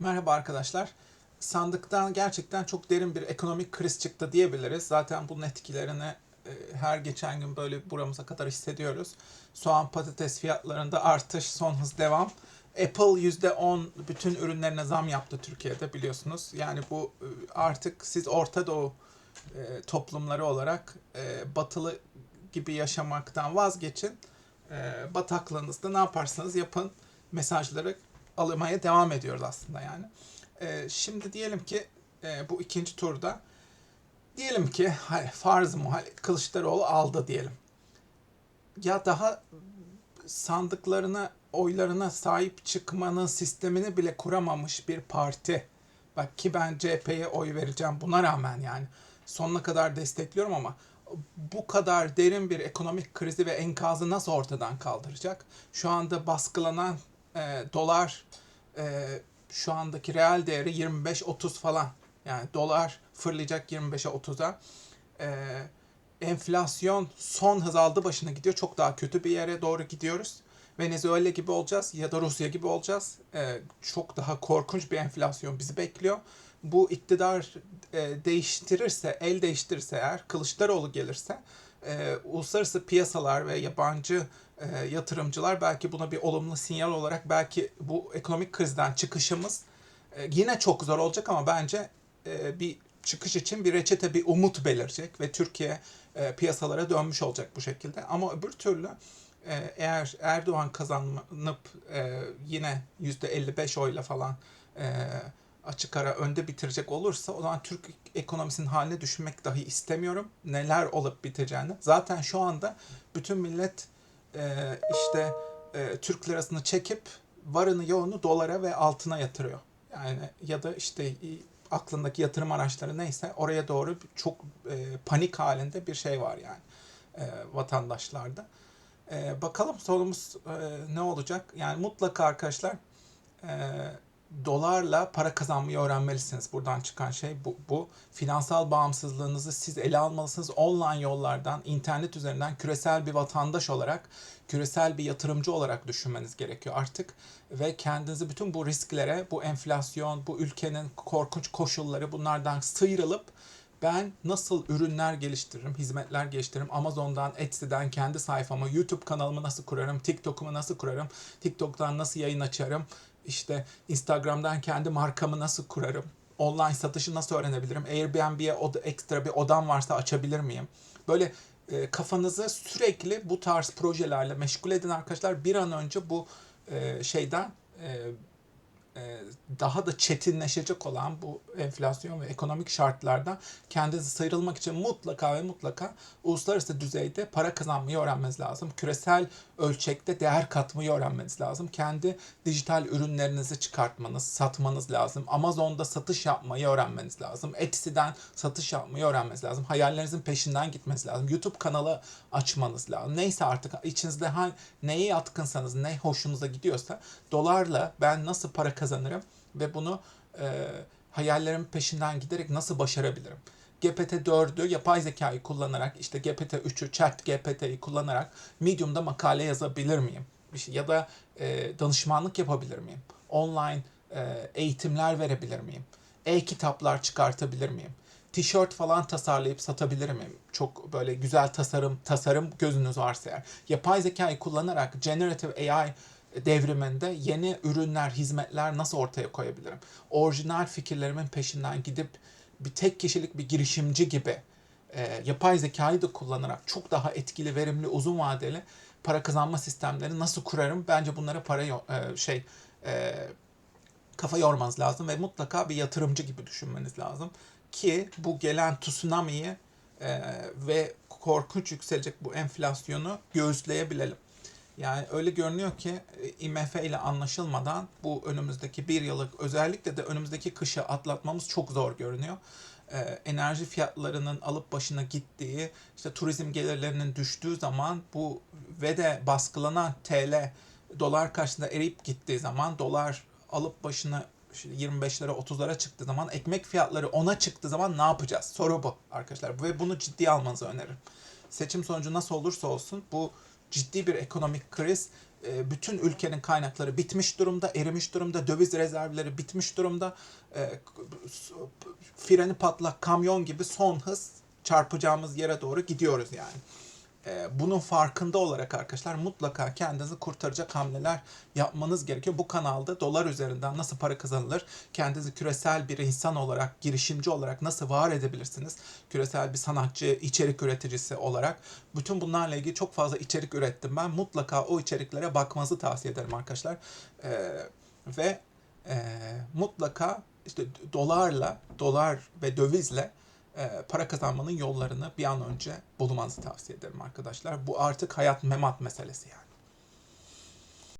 Merhaba arkadaşlar. Sandıktan gerçekten çok derin bir ekonomik kriz çıktı diyebiliriz. Zaten bunun etkilerini e, her geçen gün böyle buramıza kadar hissediyoruz. Soğan patates fiyatlarında artış son hız devam. Apple %10 bütün ürünlerine zam yaptı Türkiye'de biliyorsunuz. Yani bu e, artık siz Orta Doğu e, toplumları olarak batılı gibi yaşamaktan vazgeçin. Bataklığınızda ne yaparsanız yapın mesajları almaya devam ediyoruz aslında yani. E, şimdi diyelim ki e, bu ikinci turda diyelim ki farz muhal Kılıçdaroğlu aldı diyelim. Ya daha sandıklarına oylarına sahip çıkmanın sistemini bile kuramamış bir parti. Bak ki ben CHP'ye oy vereceğim buna rağmen yani sonuna kadar destekliyorum ama bu kadar derin bir ekonomik krizi ve enkazı nasıl ortadan kaldıracak? Şu anda baskılanan e, dolar e, şu andaki reel değeri 25-30 falan. Yani dolar fırlayacak 25'e 30'a. E, enflasyon son hız aldı başına gidiyor. Çok daha kötü bir yere doğru gidiyoruz. Venezuela gibi olacağız ya da Rusya gibi olacağız. E, çok daha korkunç bir enflasyon bizi bekliyor. Bu iktidar e, değiştirirse, el değiştirirse eğer, Kılıçdaroğlu gelirse e, uluslararası piyasalar ve yabancı e, yatırımcılar belki buna bir olumlu sinyal olarak belki bu ekonomik krizden çıkışımız e, yine çok zor olacak ama bence e, bir çıkış için bir reçete, bir umut belirecek ve Türkiye e, piyasalara dönmüş olacak bu şekilde. Ama öbür türlü e, eğer Erdoğan kazanıp e, yine %55 oyla falan e, açık ara önde bitirecek olursa o zaman Türk ekonomisinin haline düşünmek dahi istemiyorum. Neler olup biteceğini. Zaten şu anda bütün millet e, işte e, Türk lirasını çekip varını yoğunu dolara ve altına yatırıyor. Yani ya da işte aklındaki yatırım araçları neyse oraya doğru çok e, panik halinde bir şey var yani e, vatandaşlarda. E, bakalım sonumuz e, ne olacak? Yani mutlaka arkadaşlar e, dolarla para kazanmayı öğrenmelisiniz. Buradan çıkan şey bu, bu. Finansal bağımsızlığınızı siz ele almalısınız. Online yollardan, internet üzerinden küresel bir vatandaş olarak, küresel bir yatırımcı olarak düşünmeniz gerekiyor artık. Ve kendinizi bütün bu risklere, bu enflasyon, bu ülkenin korkunç koşulları bunlardan sıyrılıp ben nasıl ürünler geliştiririm, hizmetler geliştiririm, Amazon'dan, Etsy'den kendi sayfamı, YouTube kanalımı nasıl kurarım, TikTok'umu nasıl kurarım, TikTok'tan nasıl yayın açarım, işte Instagram'dan kendi markamı nasıl kurarım? Online satışı nasıl öğrenebilirim? Airbnb'ye ekstra bir odam varsa açabilir miyim? Böyle e, kafanızı sürekli bu tarz projelerle meşgul edin arkadaşlar. Bir an önce bu e, şeyden e, daha da çetinleşecek olan bu enflasyon ve ekonomik şartlardan kendinizi sıyrılmak için mutlaka ve mutlaka uluslararası düzeyde para kazanmayı öğrenmeniz lazım. Küresel ölçekte değer katmayı öğrenmeniz lazım. Kendi dijital ürünlerinizi çıkartmanız, satmanız lazım. Amazon'da satış yapmayı öğrenmeniz lazım. Etsy'den satış yapmayı öğrenmeniz lazım. Hayallerinizin peşinden gitmeniz lazım. YouTube kanalı açmanız lazım. Neyse artık içinizde ha, neye yatkınsanız, ne hoşunuza gidiyorsa dolarla ben nasıl para kazanırım ve bunu e, hayallerimin peşinden giderek nasıl başarabilirim? GPT-4'ü yapay zekayı kullanarak işte GPT-3'ü chat GPT'yi kullanarak Medium'da makale yazabilir miyim? Şey, ya da e, danışmanlık yapabilir miyim? Online e, eğitimler verebilir miyim? E-kitaplar çıkartabilir miyim? Tişört falan tasarlayıp satabilir miyim? Çok böyle güzel tasarım tasarım gözünüz varsa eğer. Yapay zekayı kullanarak generative AI devriminde yeni ürünler, hizmetler nasıl ortaya koyabilirim? Orijinal fikirlerimin peşinden gidip bir tek kişilik bir girişimci gibi e, yapay zekayı da kullanarak çok daha etkili, verimli, uzun vadeli para kazanma sistemleri nasıl kurarım? Bence bunlara para e, şey e, kafa yormanız lazım ve mutlaka bir yatırımcı gibi düşünmeniz lazım ki bu gelen tsunami'yi e, ve korkunç yükselecek bu enflasyonu göğüsleyebilelim. Yani öyle görünüyor ki e, IMF ile anlaşılmadan bu önümüzdeki bir yıllık özellikle de önümüzdeki kışı atlatmamız çok zor görünüyor. Ee, enerji fiyatlarının alıp başına gittiği, işte turizm gelirlerinin düştüğü zaman bu ve de baskılanan TL dolar karşısında eriyip gittiği zaman dolar alıp başına 25'lere 30'lara çıktığı zaman ekmek fiyatları 10'a çıktığı zaman ne yapacağız? Soru bu arkadaşlar ve bunu ciddiye almanızı öneririm. Seçim sonucu nasıl olursa olsun bu ciddi bir ekonomik kriz E, bütün ülkenin kaynakları bitmiş durumda, erimiş durumda, döviz rezervleri bitmiş durumda. E, freni patlak kamyon gibi son hız çarpacağımız yere doğru gidiyoruz yani. E, bunun farkında olarak arkadaşlar mutlaka kendinizi kurtaracak hamleler yapmanız gerekiyor. Bu kanalda dolar üzerinden nasıl para kazanılır, kendinizi küresel bir insan olarak, girişimci olarak nasıl var edebilirsiniz, küresel bir sanatçı, içerik üreticisi olarak bütün bunlarla ilgili çok fazla içerik ürettim ben. Mutlaka o içeriklere bakmanızı tavsiye ederim arkadaşlar. E, ve e, mutlaka işte dolarla, dolar ve dövizle para kazanmanın yollarını bir an önce bulmanızı tavsiye ederim arkadaşlar. Bu artık hayat memat meselesi yani.